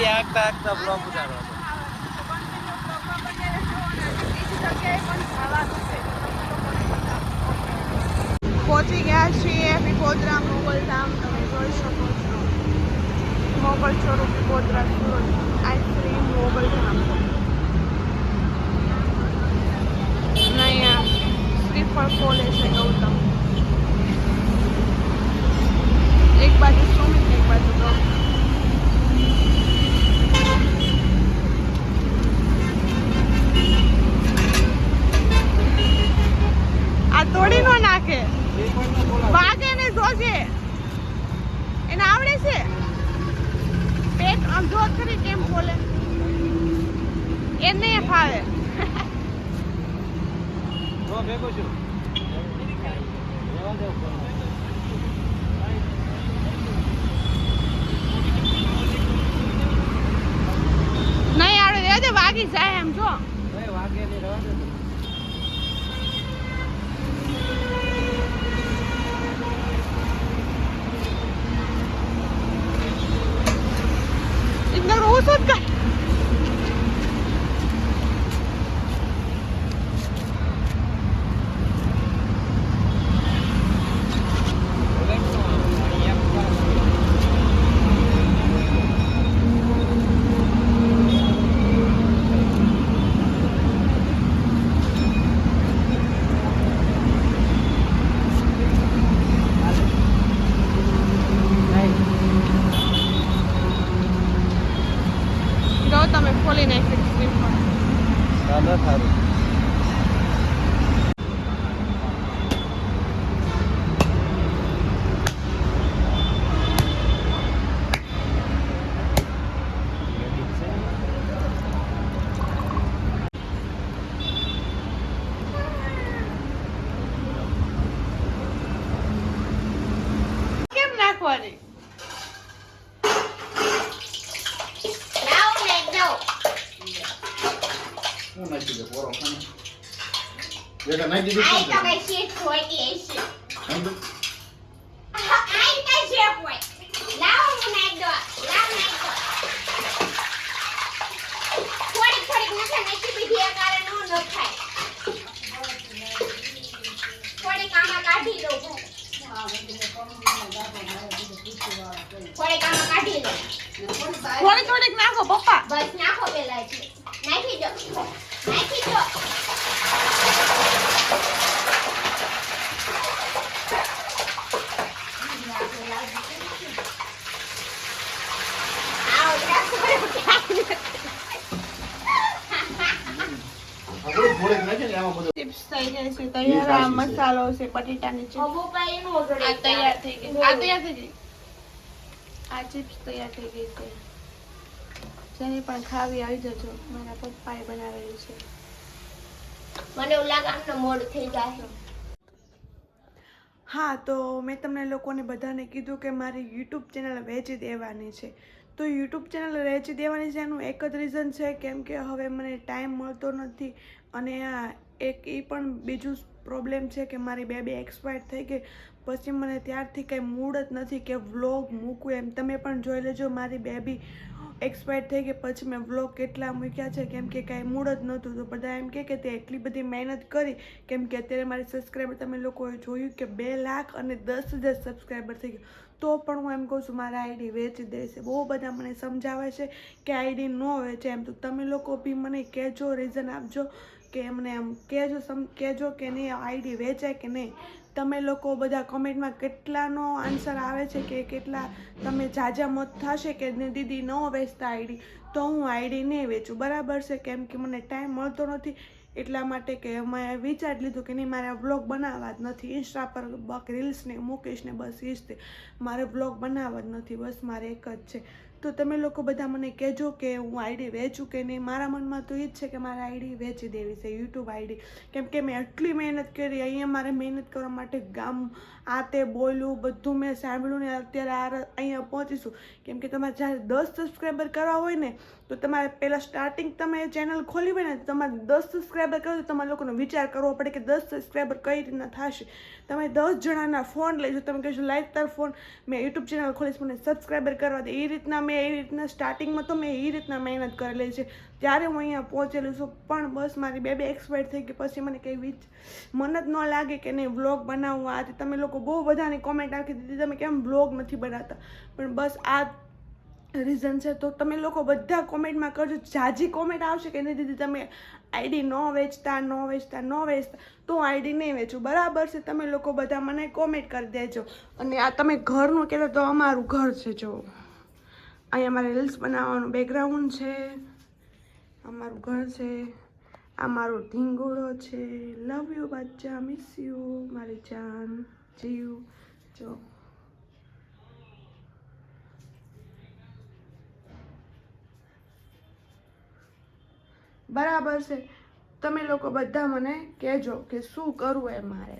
ગાડી હાંકતા હાંકતા બ્લોક ઉતારો. પહોંચી ગયા છીએ પીપોદરા મોગલધામ તમે જોઈ શકો છો. મોગલ સ્વરૂપ પીપોદરા સુરત આઈસ્ક્રીમ મોગલધામ અને અહીંયા શ્રીફળ ખોલે છે ગૌતમ એક બાજુ સુમિત એક બાજુ ગૌતમ આ તોડી નો નાખે જોજે એને આવડે છે? પેટ આમ જો ખરી કેમ ખોલે? એને ફાવે. જો ભેગો છું. નહીં આવડે રહેજે વાગી જાય એમ જો. વાગે નહીં રહેવા દે. તું. એકદમ ઓછું જ કર ગૌતમે ખોલી નાખી શ્રીફળ ચાલો સારું કેમ નાખવાની હું નાખી દે પોરો ખાને. બેટા નાખી દીધું શું થયું? સમજો? થોડીક આમાં કાઢી લો થોડીક આમાં કાઢી લો થોડી થોડીક નાખો પપ્પા. બસ નાખો પેલા છે નાખી દો ચિપ્સ થઈ જાય છે તૈયાર આ મસાલો છે બટેટાની ચિપ્સ તૈયાર થઈ ગઈ છે. જેની પણ ખાવી આવી જજો. મારા પપ્પાએ બનાવેલું છે. મને એવું લાગે આમનો મોડ થઈ જાય. હા તો મેં તમને લોકોને બધાને કીધું કે મારી યુટ્યુબ ચેનલ વેચી દેવાની છે. તો યુટ્યુબ ચેનલ વેચી દેવાની છે એનું એક જ રીઝન છે કેમ કે હવે મને ટાઈમ મળતો નથી અને આ એક એ પણ બીજું પ્રોબ્લેમ છે કે મારી બેબી એક્સપાયર થઈ ગઈ. પછી મને ત્યારથી કંઈ મૂડ જ નથી કે વ્લોગ મૂકવું એમ. તમે પણ જોઈ લેજો મારી બેબી એક્સપાયર થઈ ગઈ પછી મેં વ્લોગ કેટલા મૂક્યા છે, કેમ કે કાંઈ મૂડ જ નહોતું. તો બધા એમ કે તે એટલી બધી મહેનત કરી, કેમ કે અત્યારે મારી સબસ્ક્રાઈબર તમે લોકોએ જોયું કે બે લાખ અને દસ હજાર સબસ્ક્રાઈબર થઈ ગયું. તો પણ હું એમ કહું છું, મારા આઈડી વેચી દેશે બહુ બધા મને સમજાવે છે કે આઈડી ન વેચે એમ. તો તમે લોકો બી મને કહેજો રીઝન આપજો કે એમને એમ કહેજો સમ, કહેજો કે નહીં, આઈડી વેચાય કે નહીં. તમે લોકો બધા કમેન્ટમાં કેટલાનો આન્સર આવે છે કે કેટલા તમે જાજા મત થશે કે દીદી ન વેચતા આઈડી? તો હું આઈડી નહીં વેચું. બરાબર છે કેમ કે મને ટાઈમ મળતો નથી. એટલા માટે કે મેં વિચારી લીધું કે નહીં, મારે વ્લોગ બનાવવા જ નથી. ઇન્સ્ટા પર બક રીલ્સ ને મૂકીશ ને બસ એ જ મારે વ્લોગ બનાવવા જ નથી. બસ મારે એક જ છે. તો તમે લોકો બધા મને કહેજો કે હું આઈડી વેચું કે નહીં? મારા મનમાં તો એ જ છે કે મારે આઈડી વેચી દેવી છે, યુટ્યુબ આઈડી. કેમ કે મેં એટલી મહેનત કરી, અહીંયા મારે મહેનત કરવા માટે ગામ આ તે બોલ્યું બધું મેં સાંભળ્યું ને અત્યારે આ અહીંયા પહોંચીશું. કેમ કે તમારે જ્યારે દસ સબસ્ક્રાઈબર કરવા હોય ને તો તમારે પહેલાં સ્ટાર્ટિંગ તમે ચેનલ ખોલી હોય ને તમારે દસ સબસ્ક્રાઈબર કરો તો તમારે લોકોનો વિચાર કરવો પડે કે દસ સબસ્ક્રાઈબર કઈ રીતના થશે. તમે દસ જણાના ફોન લેજો, તમે કહેશો, લાઈક તાર ફોન મેં યુટ્યુબ ચેનલ ખોલીશ, મને સબસ્ક્રાઈબર કરવા દે. એ રીતના મેં એ રીતના સ્ટાર્ટિંગમાં તો મેં એ રીતના મહેનત કરેલી છે. ત્યારે હું અહીંયા પહોંચેલું છું, પણ બસ મારી બે બે એક્સપાયર થઈ ગઈ, પછી મને કંઈ વિચ, મન જ ન લાગે કે નહીં વ્લોગ બનાવવા આથી તમે લોકો બહુ બધાની કોમેન્ટ આપી દીધી, તમે કેમ વ્લોગ નથી બનાવતા? પણ બસ આ રીઝન છે તો તમે લોકો બધા કોમેન્ટમાં કરજો. જાજી કોમેન્ટ આવશે કે નહીં દીદી તમે આઈડી ન વેચતા ન વેચતા ન વેચતા, તો આઈડી નહીં વેચું. બરાબર છે, તમે લોકો બધા મને કોમેન્ટ કરી દેજો. અને આ તમે ઘરનું કહેતો તો અમારું ઘર છે, જો. અહીંયા મારે રીલ્સ બનાવવાનું બેકગ્રાઉન્ડ છે. અમારું ઘર છે. આ મારો ધીંગોળો છે. લવ યુ બચ્ચા. મિસ યુ મારી જાન. જીવ જો. બરાબર છે. તમે લોકો બધા મને કહેજો કે શું કરવું એ મારે.